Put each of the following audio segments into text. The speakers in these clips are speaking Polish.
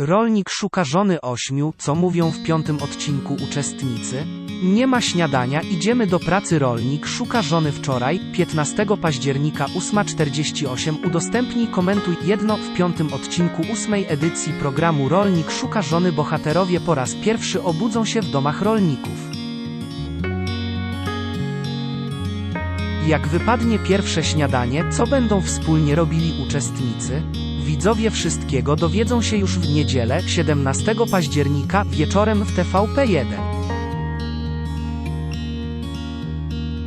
Rolnik szuka żony ośmiu, co mówią w piątym odcinku uczestnicy. Nie ma śniadania, idziemy do pracy. Rolnik szuka żony wczoraj, 15 października 8.48. Udostępnij, komentuj jedno w piątym odcinku ósmej edycji programu Rolnik szuka żony. Bohaterowie po raz pierwszy obudzą się w domach rolników. Jak wypadnie pierwsze śniadanie, co będą wspólnie robili uczestnicy? Widzowie wszystkiego dowiedzą się już w niedzielę, 17 października, wieczorem w TVP1.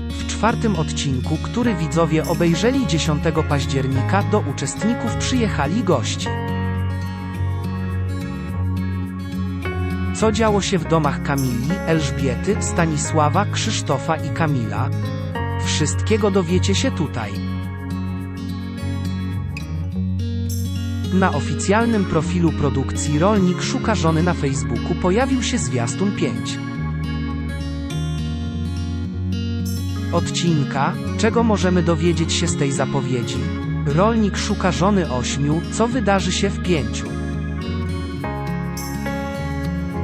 W czwartym odcinku, który widzowie obejrzeli 10 października, do uczestników przyjechali gości. Co działo się w domach Kamili, Elżbiety, Stanisława, Krzysztofa i Kamila? Wszystkiego dowiecie się tutaj. Na oficjalnym profilu produkcji Rolnik Szuka Żony na Facebooku pojawił się zwiastun 5. Odcinka, czego możemy dowiedzieć się z tej zapowiedzi? Rolnik szuka żony ośmiu, co wydarzy się w pięciu.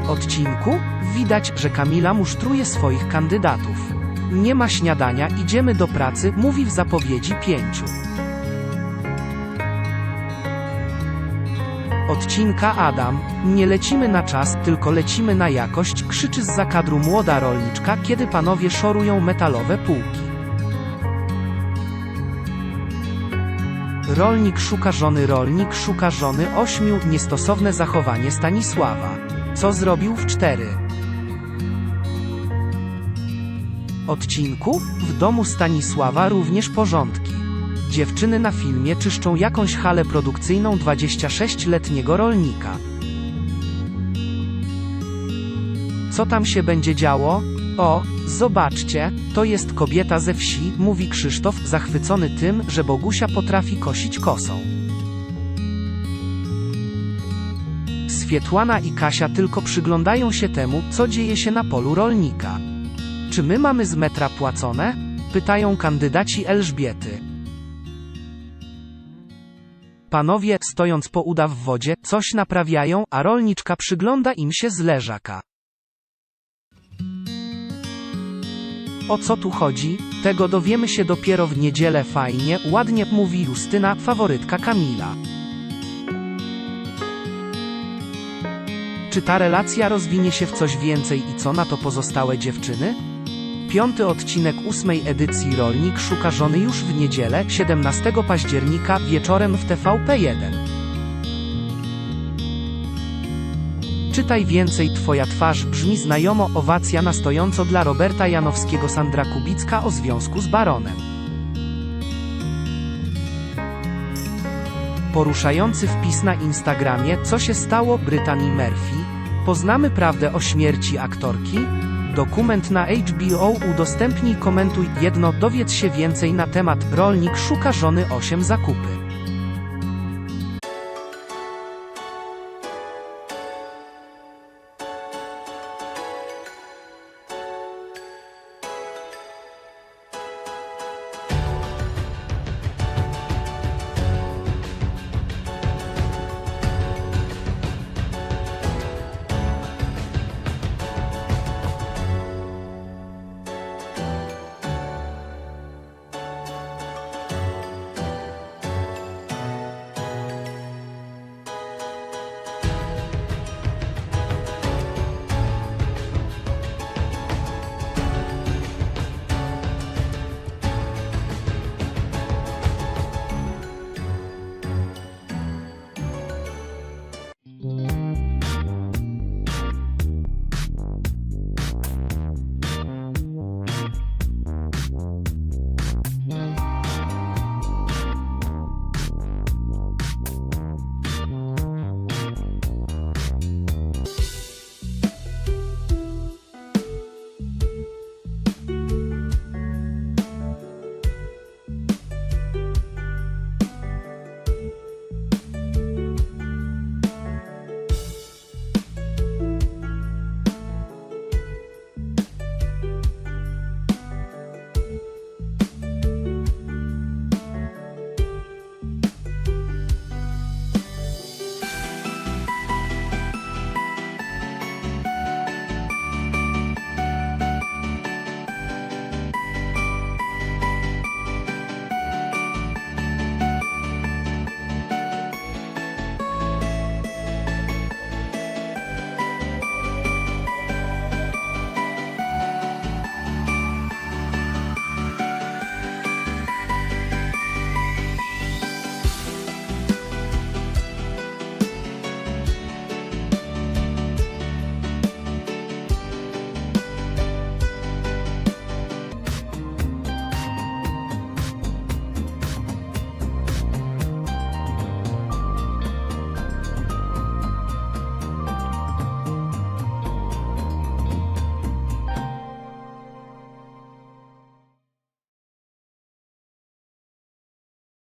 Odcinku widać, że Kamila musztruje swoich kandydatów. Nie ma śniadania, idziemy do pracy, mówi w zapowiedzi pięciu. Odcinka Adam. Nie lecimy na czas, tylko lecimy na jakość, krzyczy z zakadru młoda rolniczka, kiedy panowie szorują metalowe półki. Rolnik szuka żony, rolnik szuka żony, ośmiu, niestosowne zachowanie Stanisława. Co zrobił w cztery? Odcinku? W domu Stanisława również porządki. Dziewczyny na filmie czyszczą jakąś halę produkcyjną 26-letniego rolnika. Co tam się będzie działo? O, zobaczcie, to jest kobieta ze wsi, mówi Krzysztof, zachwycony tym, że Bogusia potrafi kosić kosą. Swietłana i Kasia tylko przyglądają się temu, co dzieje się na polu rolnika. Czy my mamy z metra płacone? Pytają kandydaci Elżbiety. Panowie, stojąc po uda w wodzie, coś naprawiają, a rolniczka przygląda im się z leżaka. O co tu chodzi? Tego dowiemy się dopiero w niedzielę fajnie, ładnie mówi Justyna, faworytka Kamila. Czy ta relacja rozwinie się w coś więcej i co na to pozostałe dziewczyny? Piąty odcinek ósmej edycji Rolnik szuka żony już w niedzielę, 17 października, wieczorem w TVP1. Czytaj więcej Twoja twarz brzmi znajomo owacja na stojąco dla Roberta Janowskiego Sandra Kubicka o związku z Baronem. Poruszający wpis na Instagramie Co się stało Brytanii Murphy? Poznamy prawdę o śmierci aktorki? Dokument na HBO udostępnij komentuj jedno dowiedz się więcej na temat Rolnik szuka żony 8 zakupy.